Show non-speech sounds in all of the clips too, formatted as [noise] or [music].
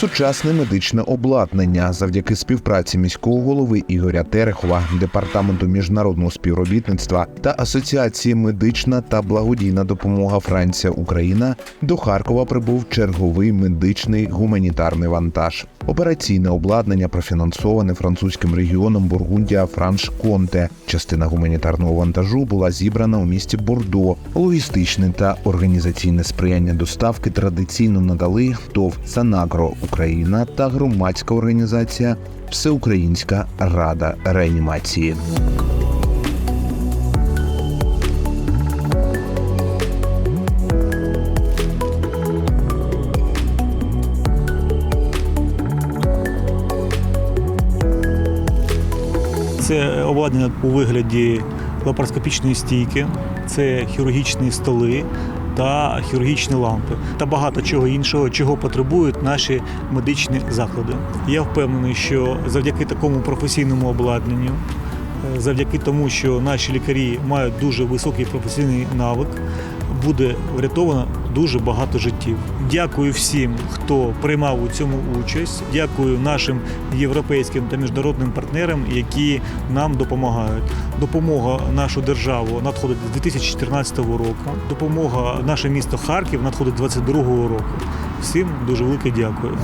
сучасне медичне обладнання завдяки співпраці міського голови Ігоря Терехова, департаменту міжнародного співробітництва та асоціації медична та благодійна допомога Франція Україна до Харкова прибув черговий медичний гуманітарний вантаж. Операційне обладнання профінансоване французьким регіоном Бургундія Франш Конте. Частина гуманітарного вантажу була зібрана у місті Бордо. Логістичне та організаційне сприяння доставки традиційно надали ТОВ Санагро Україна та громадська організація Всеукраїнська рада реанімації. Це обладнання у вигляді лапароскопічної стійки, це хірургічні столи та хірургічні лампи та багато чого іншого, чого потребують наші медичні заклади. Я впевнений, що завдяки такому професійному обладнанню, е, завдяки тому, що наші лікарі мають дуже високий професійний навик, буде врятовано дуже багато життів. Дякую всім, хто приймав у цьому участь. Дякую нашим європейським та міжнародним партнерам, які нам допомагають. Допомога нашу державу надходить з 2014 року. Допомога наше місто Харків надходить з 2022 року. Всім дуже велике дякую.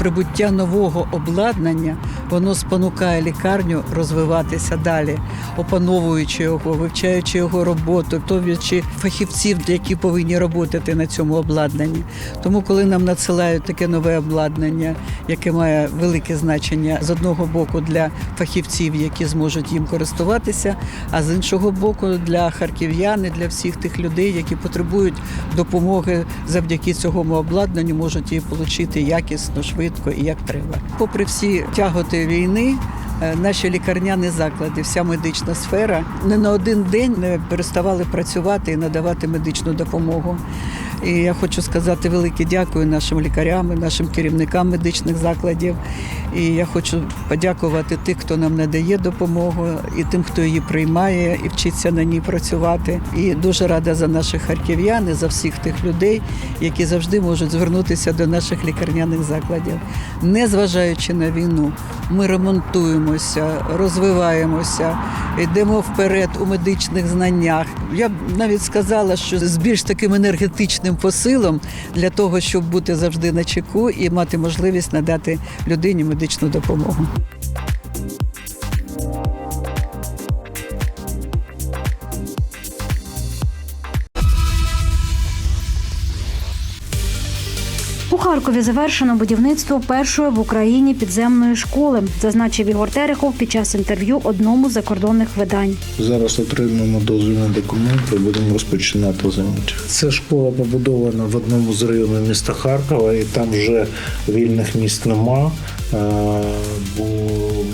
Прибуття нового обладнання воно спонукає лікарню розвиватися далі, опановуючи його, вивчаючи його роботу, готуючи фахівців, які повинні працювати на цьому обладнанні. Тому, коли нам надсилають таке нове обладнання, яке має велике значення з одного боку для фахівців, які зможуть їм користуватися, а з іншого боку для харків'ян для всіх тих людей, які потребують допомоги завдяки цьому обладнанню, можуть її отримати якісно, швидко і як треба. Попри всі тяготи війни. Е, Наші лікарняні заклади, вся медична сфера не на один день не переставали працювати і надавати медичну допомогу. І я хочу сказати велике дякую нашим лікарям, і нашим керівникам медичних закладів. І я хочу подякувати тих, хто нам надає допомогу, і тим, хто її приймає і вчиться на ній працювати. І дуже рада за наших харків'ян і за всіх тих людей, які завжди можуть звернутися до наших лікарняних закладів. Незважаючи на війну, ми ремонтуємося, розвиваємося, йдемо вперед у медичних знаннях. Я б навіть сказала, що з більш таким енергетичним посилом для того, щоб бути завжди на чеку і мати можливість надати людині медичну допомогу. Харкові завершено будівництво першої в Україні підземної школи, зазначив Ігор Терехов під час інтерв'ю одному з закордонних видань. Зараз отримуємо дозвільні документи будемо розпочинати заняття. Ця школа побудована в одному з районів міста Харкова, і там вже вільних місць нема. Е,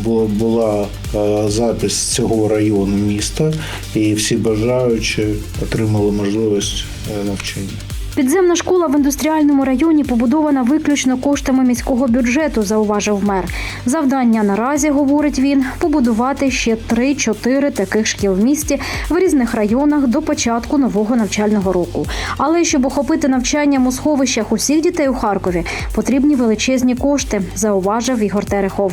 бо- була е, запис цього району міста, і всі бажаючі отримали можливість е, навчання. Підземна школа в індустріальному районі побудована виключно коштами міського бюджету, зауважив мер. Завдання наразі, говорить він, побудувати ще 3-4 таких шкіл в місті в різних районах до початку нового навчального року. Але щоб охопити навчанням у сховищах усіх дітей у Харкові, потрібні величезні кошти, зауважив Ігор Терехов.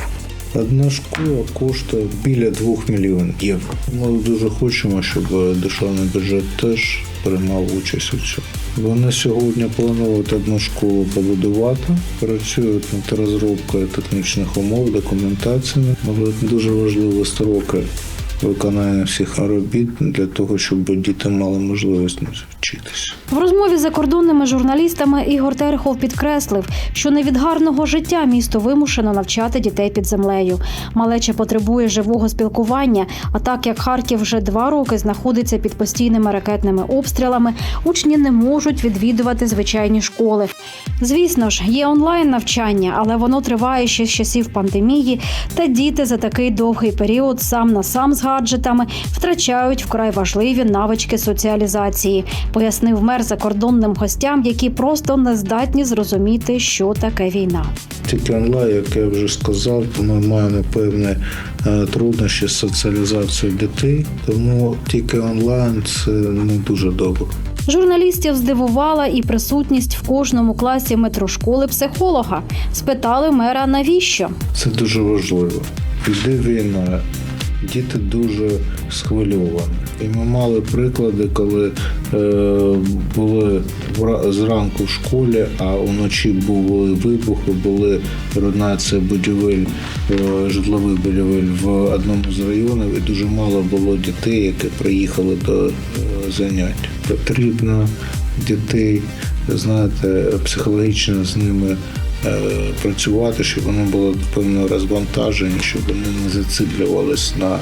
Одна школа коштує біля 2 мільйонів євро. Ми дуже хочемо, щоб державний бюджет теж приймав участь у цьому. Вони сьогодні планують одну школу побудувати, працюють над розробкою технічних умов, документаціями. Але дуже важливі строки виконання всіх робіт для того, щоб діти мали можливість вчитися. В розмові з закордонними журналістами Ігор Терехов підкреслив, що не від гарного життя місто вимушено навчати дітей під землею. Малеча потребує живого спілкування. А так як Харків вже два роки знаходиться під постійними ракетними обстрілами, учні не можуть відвідувати звичайні школи. Звісно ж, є онлайн навчання, але воно триває ще з часів пандемії, та діти за такий довгий період сам на сам з гаджетами, втрачають вкрай важливі навички соціалізації, пояснив мер закордонним гостям, які просто не здатні зрозуміти, що таке війна. Тільки онлайн, як я вже сказав, ми маємо певні е, труднощі з соціалізацією дітей, тому тільки онлайн це не дуже добре. Журналістів здивувала і присутність в кожному класі метрошколи психолога. Спитали мера, навіщо? Це дуже важливо. Іде війна, діти дуже схвильовані. І ми мали приклади, коли е, були зранку в школі, а уночі були вибухи, були руйнація будівель, е, житлових будівель в одному з районів, і дуже мало було дітей, які приїхали до е, занять. Потрібно дітей, знаєте, психологічно з ними е, працювати, щоб вони були певно розвантажені, щоб вони не зациклювались на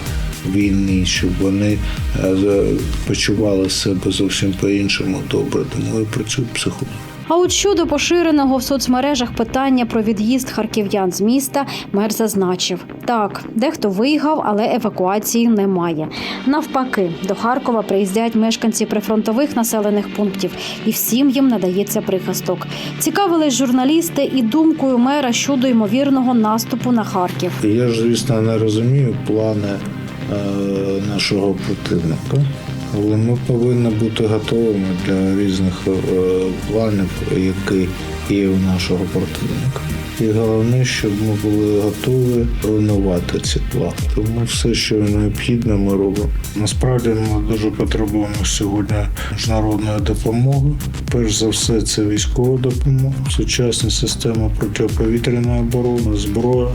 війні, щоб вони е, почували себе зовсім по-іншому добре. Тому і працюють психологи. А от щодо поширеного в соцмережах питання про від'їзд харків'ян з міста, мер зазначив: так, дехто виїхав, але евакуації немає. Навпаки, до Харкова приїздять мешканці прифронтових населених пунктів, і всім їм надається прихисток. Цікавились журналісти і думкою мера щодо ймовірного наступу на Харків. Я ж, звісно, не розумію плани е, нашого противника, але ми повинні бути готовими для різних е, планів, які є у нашого противника. І головне, щоб ми були готові руйнувати ці плани. Тому все, що необхідно, ми робимо. Насправді ми дуже потребуємо сьогодні міжнародної допомоги. Перш за все, це військова допомога, сучасні системи протиповітряної оборони, зброя.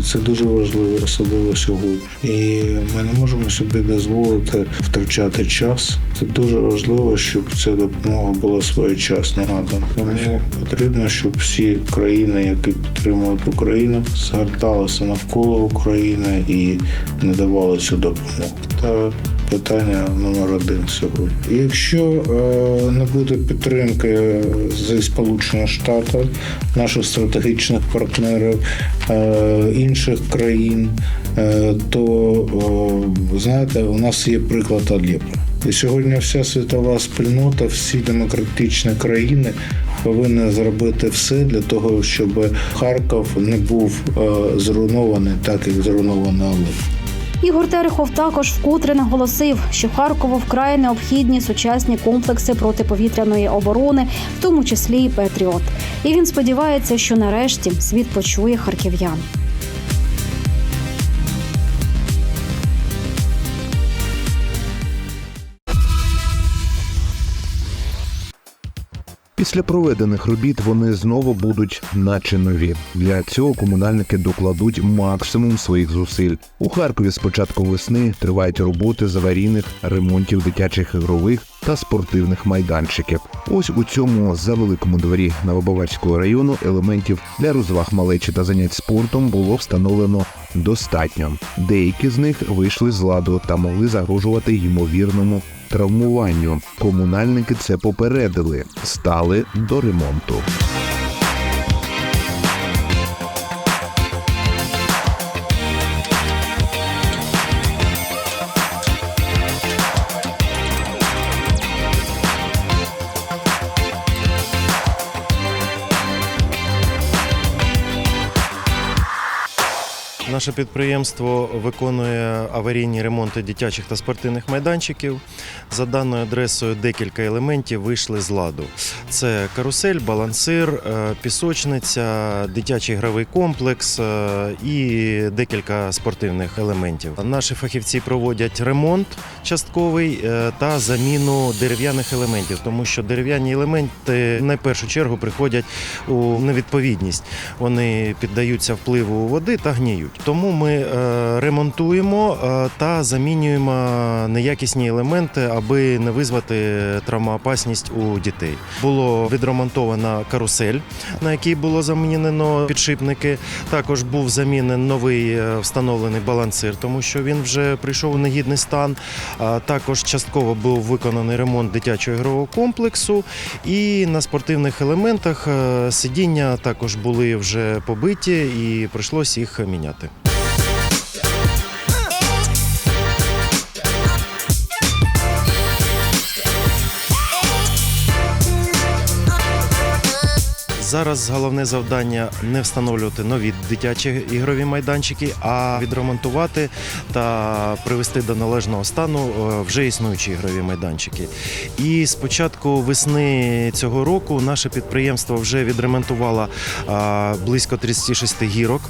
Це дуже важливо, особливо сьогодні. І ми не можемо собі дозволити втрачати час. Це дуже важливо, щоб ця допомога була своєчасно надана. Тому потрібно, щоб всі країни, які підтримують Україну, згорталися навколо України і надавали цю допомогу. Питання номер один сьогодні. Якщо е, не буде підтримки зі Сполучених Штатів, наших стратегічних партнерів, е, інших країн, е, то знаєте, у нас є приклад Алєпо. І сьогодні вся світова спільнота, всі демократичні країни повинні зробити все для того, щоб Харків не був зруйнований, так як зруйновано Алепо. Ігор Терехов також вкотре наголосив, що Харкову вкрай необхідні сучасні комплекси протиповітряної оборони, в тому числі і Петріот. І він сподівається, що нарешті світ почує харків'ян. Після проведених робіт вони знову будуть наче нові. Для цього комунальники докладуть максимум своїх зусиль. У Харкові з початку весни тривають роботи з аварійних ремонтів дитячих ігрових та спортивних майданчиків. Ось у цьому за великому дворі Новобаварського району елементів для розваг малечі та занять спортом було встановлено достатньо. Деякі з них вийшли з ладу та могли загрожувати ймовірному травмуванню. Комунальники це попередили, стали до ремонту. Наше підприємство виконує аварійні ремонти дитячих та спортивних майданчиків. За даною адресою декілька елементів вийшли з ладу. Це карусель, балансир, е, пісочниця, дитячий гравий комплекс е, і декілька спортивних елементів. Наші фахівці проводять ремонт частковий е, та заміну дерев'яних елементів, тому що дерев'яні елементи на першу чергу приходять у невідповідність. Вони піддаються впливу води та гніють. Тому ми е, ремонтуємо е, та замінюємо неякісні елементи, аби не визвати травмоопасність у дітей. Було відремонтована карусель, на якій було замінено підшипники. Також був замінений новий е, встановлений балансир, тому що він вже прийшов у негідний стан. А також частково був виконаний ремонт дитячого ігрового комплексу. І на спортивних елементах сидіння також були вже побиті і прийшлось їх міняти. Зараз головне завдання не встановлювати нові дитячі ігрові майданчики, а відремонтувати та привести до належного стану е, вже існуючі ігрові майданчики. І з початку весни цього року наше підприємство вже відремонтувало близько 36 гірок.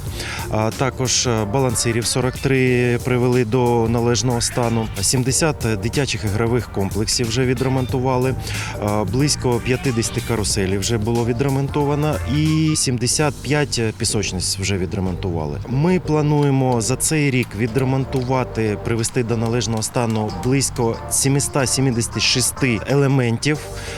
Також е, балансирів 43 привели до належного стану. 70 дитячих ігрових комплексів вже відремонтували. Близько 50 каруселів вже було відремонтовано, і 75 пісочниць вже відремонтували. Ми плануємо за цей рік відремонтувати, привести до належного стану близько 776 елементів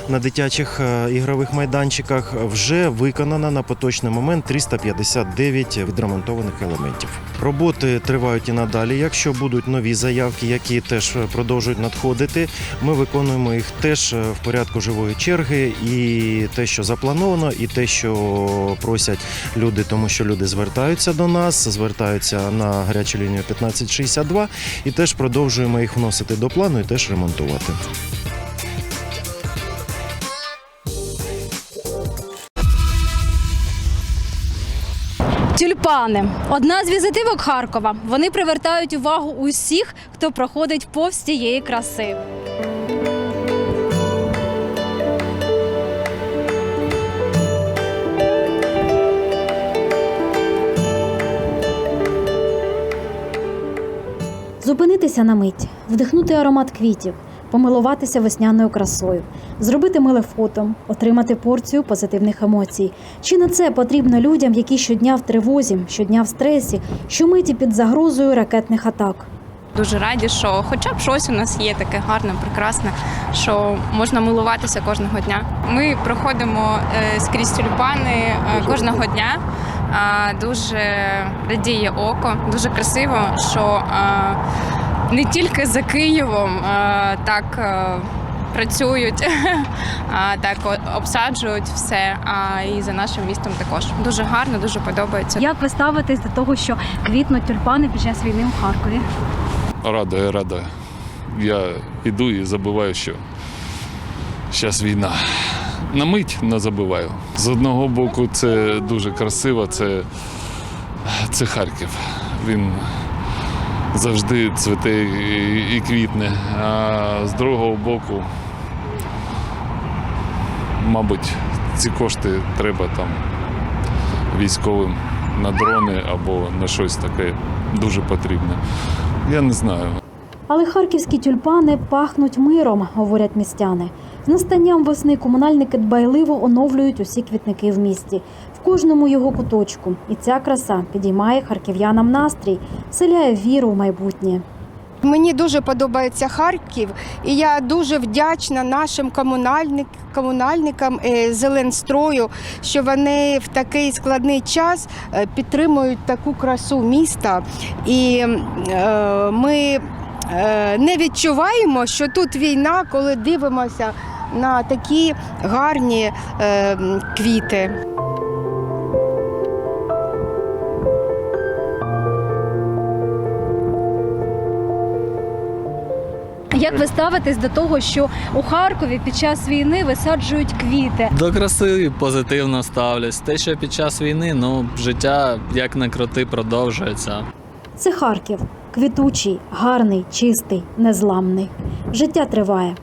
на дитячих е, ігрових майданчиках. Вже виконано на поточний момент 359 відремонтованих елементів. Роботи тривають і надалі. Якщо будуть нові заявки, які теж продовжують надходити, ми виконуємо їх теж е, в порядку живої черги. І те, що заплановано, і те, що просять люди, тому що люди звертаються до нас, звертаються на гарячу лінію 1562, і теж продовжуємо їх вносити до плану і теж ремонтувати. Тюльпани одна з візитивок Харкова. Вони привертають увагу усіх, хто проходить повз цієї краси. Зупинитися на мить, вдихнути аромат квітів, помилуватися весняною красою, зробити миле фото, отримати порцію позитивних емоцій. Чи не це потрібно людям, які щодня в тривозі, щодня в стресі, щомиті під загрозою ракетних атак? Дуже раді, що хоча б щось у нас є таке гарне, прекрасне, що можна милуватися кожного дня. Ми проходимо е, скрізь тюльпани е, кожного дня. Дуже радіє око, дуже красиво, що не тільки за Києвом так працюють, [laughs] так обсаджують все, а і за нашим містом також. Дуже гарно, дуже подобається. Як ви ставитесь до того, що квітнуть тюльпани під час війни в Харкові? Радує, радує. Я йду і забуваю, що зараз війна. На мить не забуваю. З одного боку, це дуже красиво, це, це Харків. Він завжди цвіте і квітне. А з другого боку, мабуть, ці кошти треба там військовим на дрони або на щось таке дуже потрібне. Я не знаю. Але харківські тюльпани пахнуть миром, говорять містяни. З настанням весни комунальники дбайливо оновлюють усі квітники в місті, в кожному його куточку. І ця краса підіймає харків'янам настрій, вселяє віру в майбутнє. Мені дуже подобається Харків, і я дуже вдячна нашим комунальник, комунальникам е, Зеленстрою, що вони в такий складний час е, підтримують таку красу міста. І е, ми е, не відчуваємо, що тут війна, коли дивимося на такі гарні е, квіти. Як ви ставитесь до того, що у Харкові під час війни висаджують квіти? До краси позитивно ставлюсь. Те, що під час війни, ну життя як не крути, продовжується. Це Харків квітучий, гарний, чистий, незламний. Життя триває.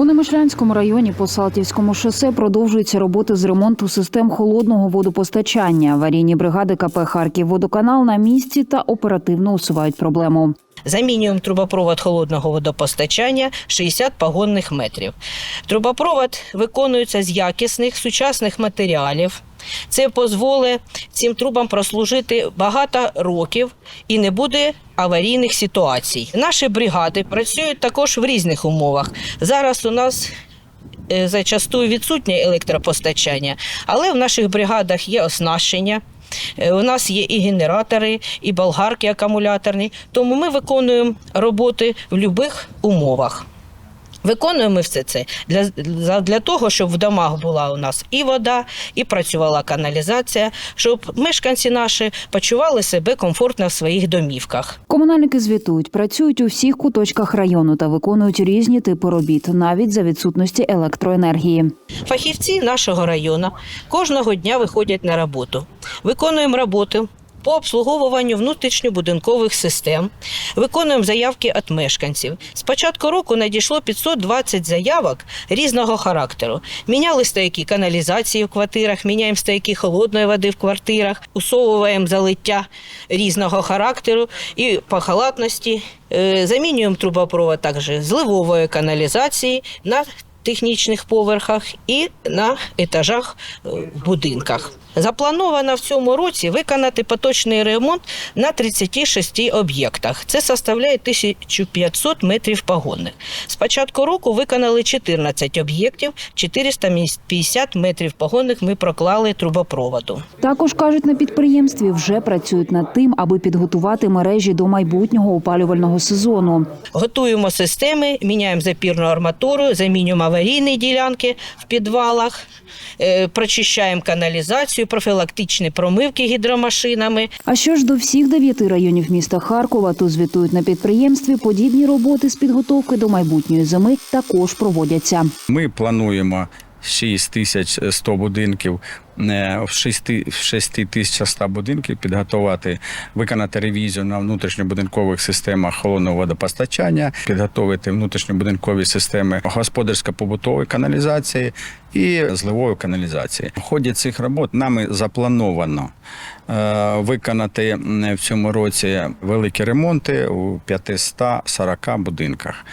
У Немишлянському районі по Салтівському шосе продовжуються роботи з ремонту систем холодного водопостачання. Аварійні бригади КП «Харківводоканал» на місці та оперативно усувають проблему. Замінюємо трубопровод холодного водопостачання 60 погонних метрів. Трубопровод виконується з якісних сучасних матеріалів. Це дозволить цим трубам прослужити багато років і не буде аварійних ситуацій. Наші бригади працюють також в різних умовах. Зараз у нас е, зачастую відсутнє електропостачання, але в наших бригадах є оснащення. Е, У нас є і генератори, і болгарки акумуляторні, тому ми виконуємо роботи в будь-яких умовах. Виконуємо ми все це для, для, для того, щоб в домах була у нас і вода, і працювала каналізація, щоб мешканці наші почували себе комфортно в своїх домівках. Комунальники звітують, працюють у всіх куточках району та виконують різні типи робіт, навіть за відсутності електроенергії. Фахівці нашого району кожного дня виходять на роботу. Виконуємо роботу по обслуговуванню внутрішньобудинкових систем, виконуємо заявки від мешканців. З початку року надійшло 520 заявок різного характеру. Міняли стояки каналізації в квартирах, міняємо стояки холодної води в квартирах, усовуємо залиття різного характеру і по халатності. Е, Замінюємо трубопровод також зливової каналізації на технічних поверхах і на етажах е, в будинках. Заплановано в цьому році виконати поточний ремонт на 36 об'єктах. Це составляє 1500 метрів погонних. З початку року виконали 14 об'єктів, 450 метрів погонних ми проклали трубопроводу. Також кажуть на підприємстві, вже працюють над тим, аби підготувати мережі до майбутнього опалювального сезону. Готуємо системи, міняємо запірну арматуру, замінюємо аварійні ділянки в підвалах, е, прочищаємо каналізацію, профілактичні промивки гідромашинами. А що ж до всіх дев'яти районів міста Харкова, то звітують на підприємстві, подібні роботи з підготовки до майбутньої зими також проводяться. Ми плануємо 6100 будинків е, в 6, в 6100 будинків підготувати, виконати ревізію на внутрішньобудинкових системах холодного водопостачання, підготовити внутрішньобудинкові системи господарсько-побутової каналізації і зливової каналізації. В ході цих робот нами заплановано е, виконати в цьому році великі ремонти у 540 будинках.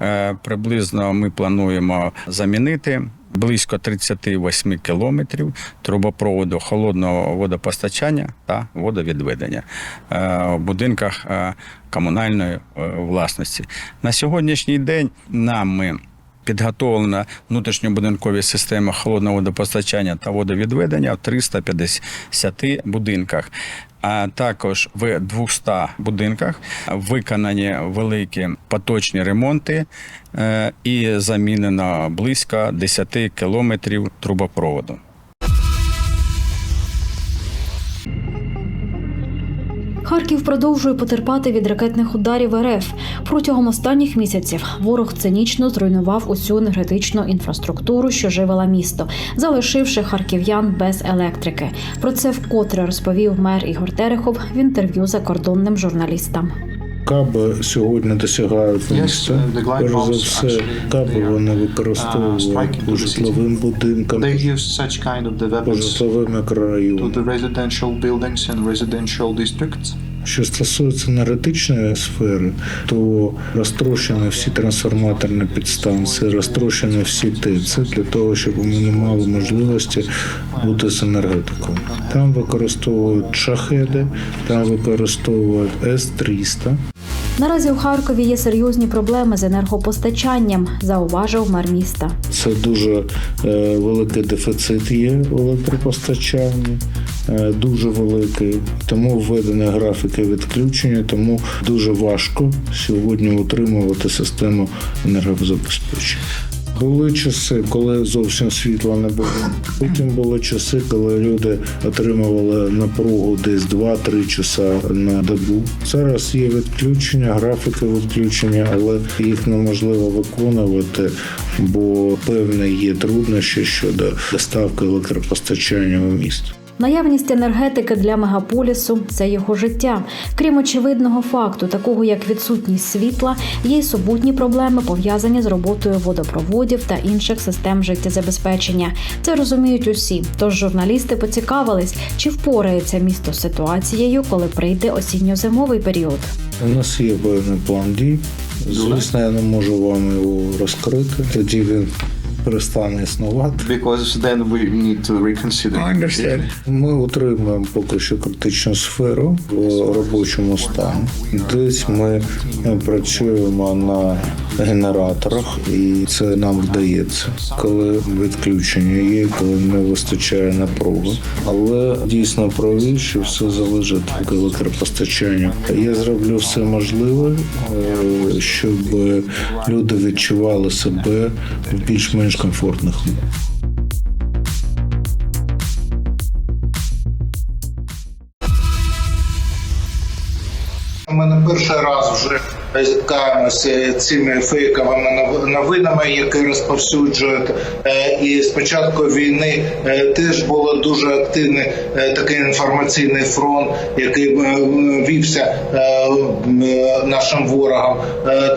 Е, Приблизно ми плануємо замінити близько 38 кілометрів трубопроводу холодного водопостачання та водовідведення е, в будинках е, комунальної е, власності. На сьогоднішній день нами підготовлена внутрішньобудинкові системи холодного водопостачання та водовідведення в 350 будинках. А також в 200 будинках виконані великі поточні ремонти е, і замінено близько 10 кілометрів трубопроводу. Харків продовжує потерпати від ракетних ударів РФ. Протягом останніх місяців ворог цинічно зруйнував усю енергетичну інфраструктуру, що живила місто, залишивши харків'ян без електрики. Про це вкотре розповів мер Ігор Терехов в інтерв'ю закордонним журналістам. Каби сьогодні досягають міста. Перш за все, каби вони використовують по житловим будинкам, по житловим мікрорайонам. Що стосується енергетичної сфери, то розтрощені всі трансформаторні підстанції, розтрощені всі ТЕЦи для того, щоб ми не мали можливості бути з енергетикою. Там використовують шахеди, там використовують С-300. Наразі у Харкові є серйозні проблеми з енергопостачанням, зауважив мер міста. Це дуже е, великий дефіцит є в електропостачанні, е, дуже великий. Тому введені графіки відключення, тому дуже важко сьогодні утримувати систему енергозабезпечення. Були часи, коли зовсім світла не було. Потім були часи, коли люди отримували напругу десь 2-3 часа на добу. Зараз є відключення, графіки відключення, але їх неможливо виконувати, бо певні є труднощі щодо доставки електропостачання у місто. Наявність енергетики для мегаполісу це його життя. Крім очевидного факту, такого як відсутність світла, є й супутні проблеми пов'язані з роботою водопроводів та інших систем життєзабезпечення. Це розуміють усі. Тож журналісти поцікавились, чи впорається місто з ситуацією, коли прийде осінньо-зимовий період. У нас є певний план дій. Звісно, я не можу вам його розкрити. Тоді він перестане існувати. Because then we need to reconsider. Ми утримуємо поки що критичну сферу в робочому стані. Десь ми е, працюємо на генераторах, і це нам вдається, коли відключення є, коли не вистачає напруги. Але дійсно праві, що все залежить від електропостачання. Я зроблю все можливе, е, щоб люди відчували себе більш-менш комфортних комфортных. У мене перший раз вже з цими фейковими нов- новинами, які розповсюджують. Е, І з початку війни е, теж було дуже активний е, такий інформаційний фронт, який вівся нашим ворогам.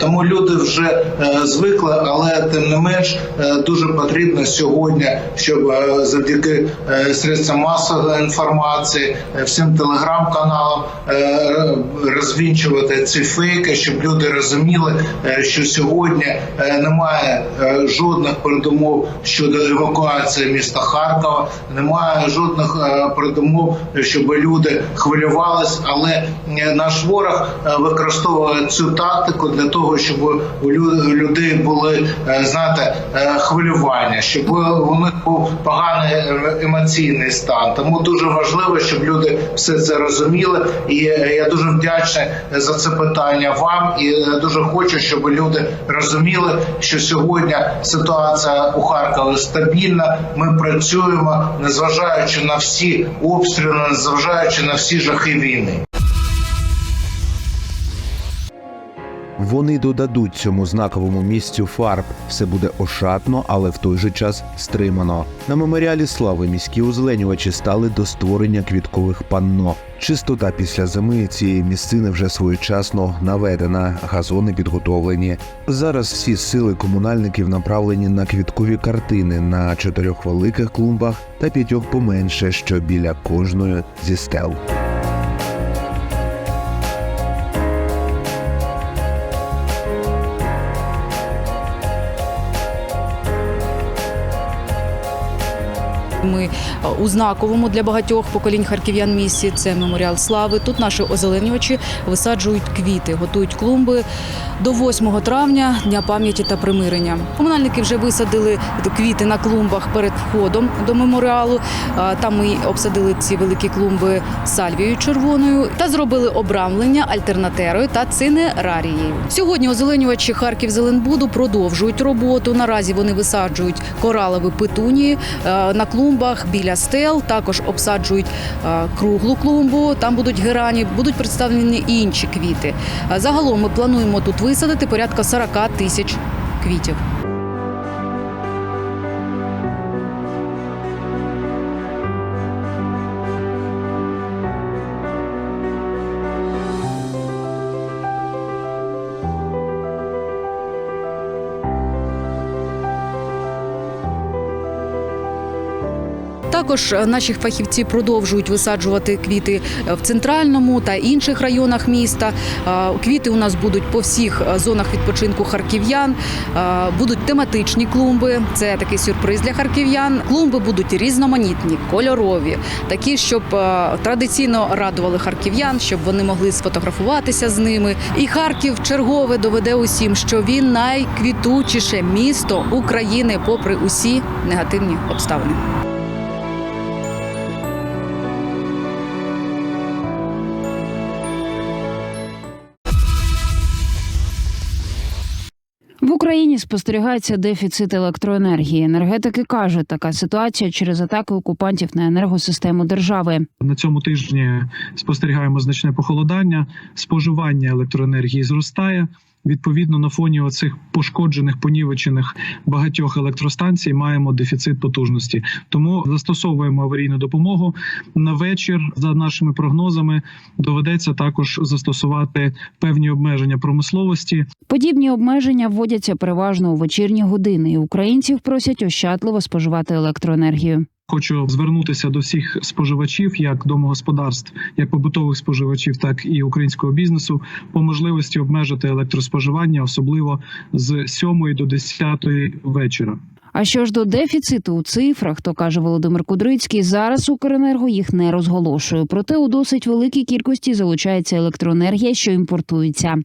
Тому люди вже звикли, але тим не менш дуже потрібно сьогодні, щоб завдяки средствам масової інформації, всім телеграм-каналам розвінчувати ці фейки, щоб люди розуміли, е, що сьогодні е, немає е, жодних передумов щодо евакуації міста Харкова, немає жодних передумов, щоб люди хвилювались, але наш ворог використовує цю тактику для того, щоб у лю- людей були знаєте, е, хвилювання, щоб у них був поганий емоційний стан. Тому дуже важливо, щоб люди все це розуміли. І я дуже вдячний за це питання вам. І е, дуже хочу, щоб люди розуміли, що сьогодні ситуація у Харкові стабільна. Ми працюємо, незважаючи на всі обстріли, незважаючи на всі жахи війни. Вони додадуть цьому знаковому місцю фарб. Все буде ошатно, але в той же час стримано. На меморіалі слави міські озеленювачі стали до створення квіткових панно. Чистота після зими цієї місцини вже своєчасно наведена, газони підготовлені. Зараз всі сили комунальників направлені на квіткові картини на чотирьох великих клумбах та п'ятьох поменше, що біля кожної зі стел. Ми е, у знаковому для багатьох поколінь харків'ян місці. Це меморіал слави. Тут наші озеленювачі висаджують квіти, готують клумби до 8 травня, дня пам'яті та примирення. Комунальники вже висадили квіти на клумбах перед входом до меморіалу. Е, Там ми обсадили ці великі клумби сальвією червоною та зробили обрамлення альтернатерою та цинерарією. Сьогодні озеленювачі Харків Зеленбуду продовжують роботу. Наразі вони висаджують коралові петунії е, на клумбах біля стел. Також обсаджують е, круглу клумбу. Там будуть герані, будуть представлені і інші квіти. Е, Загалом ми плануємо тут висадити порядка 40 тисяч квітів. Також е, наші фахівці продовжують висаджувати квіти е, в центральному та інших районах міста. Е, Квіти у нас будуть по всіх зонах відпочинку харків'ян. Будуть тематичні клумби. Це такий сюрприз для харків'ян. Клумби будуть різноманітні, кольорові, такі, щоб традиційно радували харків'ян, щоб вони могли сфотографуватися з ними. І Харків чергове доведе усім, що він найквітучіше місто України, попри усі негативні обставини. В Україні спостерігається дефіцит електроенергії. Енергетики кажуть, така ситуація через атаки окупантів на енергосистему держави. На цьому тижні спостерігаємо значне похолодання, споживання електроенергії зростає. Відповідно, на фоні оцих пошкоджених, понівечених багатьох електростанцій маємо дефіцит потужності. Тому застосовуємо аварійну допомогу на вечір. За нашими прогнозами доведеться також застосувати певні обмеження промисловості. Подібні обмеження вводяться переважно у вечірні години, і українців просять ощадливо споживати електроенергію. Хочу звернутися до всіх споживачів, як домогосподарств, як побутових споживачів, так і українського бізнесу, по можливості обмежити електроспоживання, особливо з 7 до 10 вечора. А що ж до дефіциту у цифрах, то каже Володимир Кудрицький, зараз Укренерго їх не розголошує. Проте у досить великій кількості залучається електроенергія, що імпортується.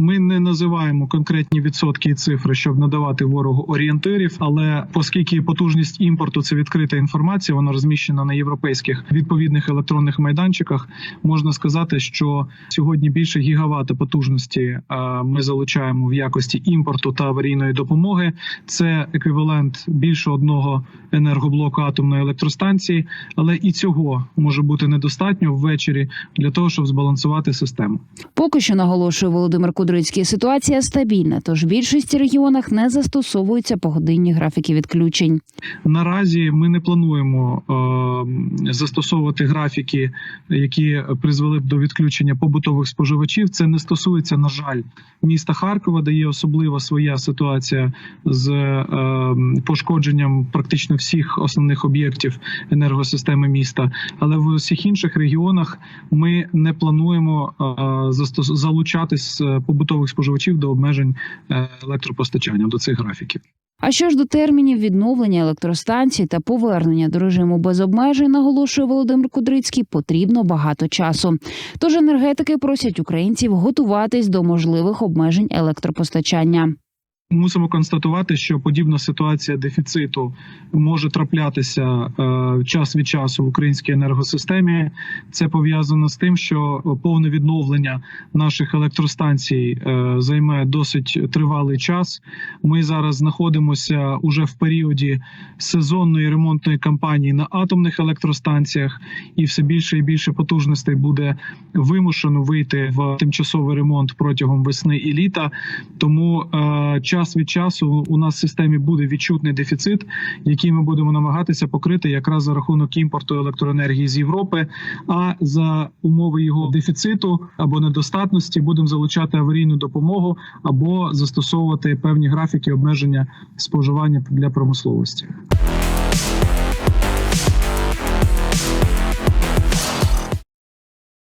Ми не називаємо конкретні відсотки і цифри, щоб надавати ворогу орієнтирів. Але оскільки потужність імпорту це відкрита інформація, вона розміщена на європейських відповідних електронних майданчиках. Можна сказати, що сьогодні більше гігавата потужності ми залучаємо в якості імпорту та аварійної допомоги. Це еквівалент більше одного енергоблоку атомної електростанції, але і цього може бути недостатньо ввечері для того, щоб збалансувати систему. Поки що наголошує Володимир Кудрицький, ситуація стабільна, тож в більшості регіонах не застосовуються погодинні графіки відключень. Наразі ми не плануємо е, застосовувати графіки, які призвели б до відключення побутових споживачів. Це не стосується, на жаль, міста Харкова, де є особлива своя ситуація з е, пошкодженням практично всіх основних об'єктів енергосистеми міста. Але в усіх інших регіонах ми не плануємо е, застос- залучати з е, побутових споживачів до обмежень е, електропостачання до цих графіків. А що ж до термінів відновлення електростанцій та повернення до режиму без обмежень, наголошує Володимир Кудрицький, потрібно багато часу. Тож енергетики просять українців готуватись до можливих обмежень електропостачання. Мусимо констатувати, що подібна ситуація дефіциту може траплятися е, час від часу в українській енергосистемі. Це пов'язано з тим, що повне відновлення наших електростанцій е, займе досить тривалий час. Ми зараз знаходимося уже в періоді сезонної ремонтної кампанії на атомних електростанціях, і все більше і більше потужностей буде вимушено вийти в тимчасовий ремонт протягом весни і літа. Тому е, час від часу у нас в системі буде відчутний дефіцит, який ми будемо намагатися покрити якраз за рахунок імпорту електроенергії з Європи. А за умови його дефіциту або недостатності будемо залучати аварійну допомогу або застосовувати певні графіки обмеження споживання для промисловості.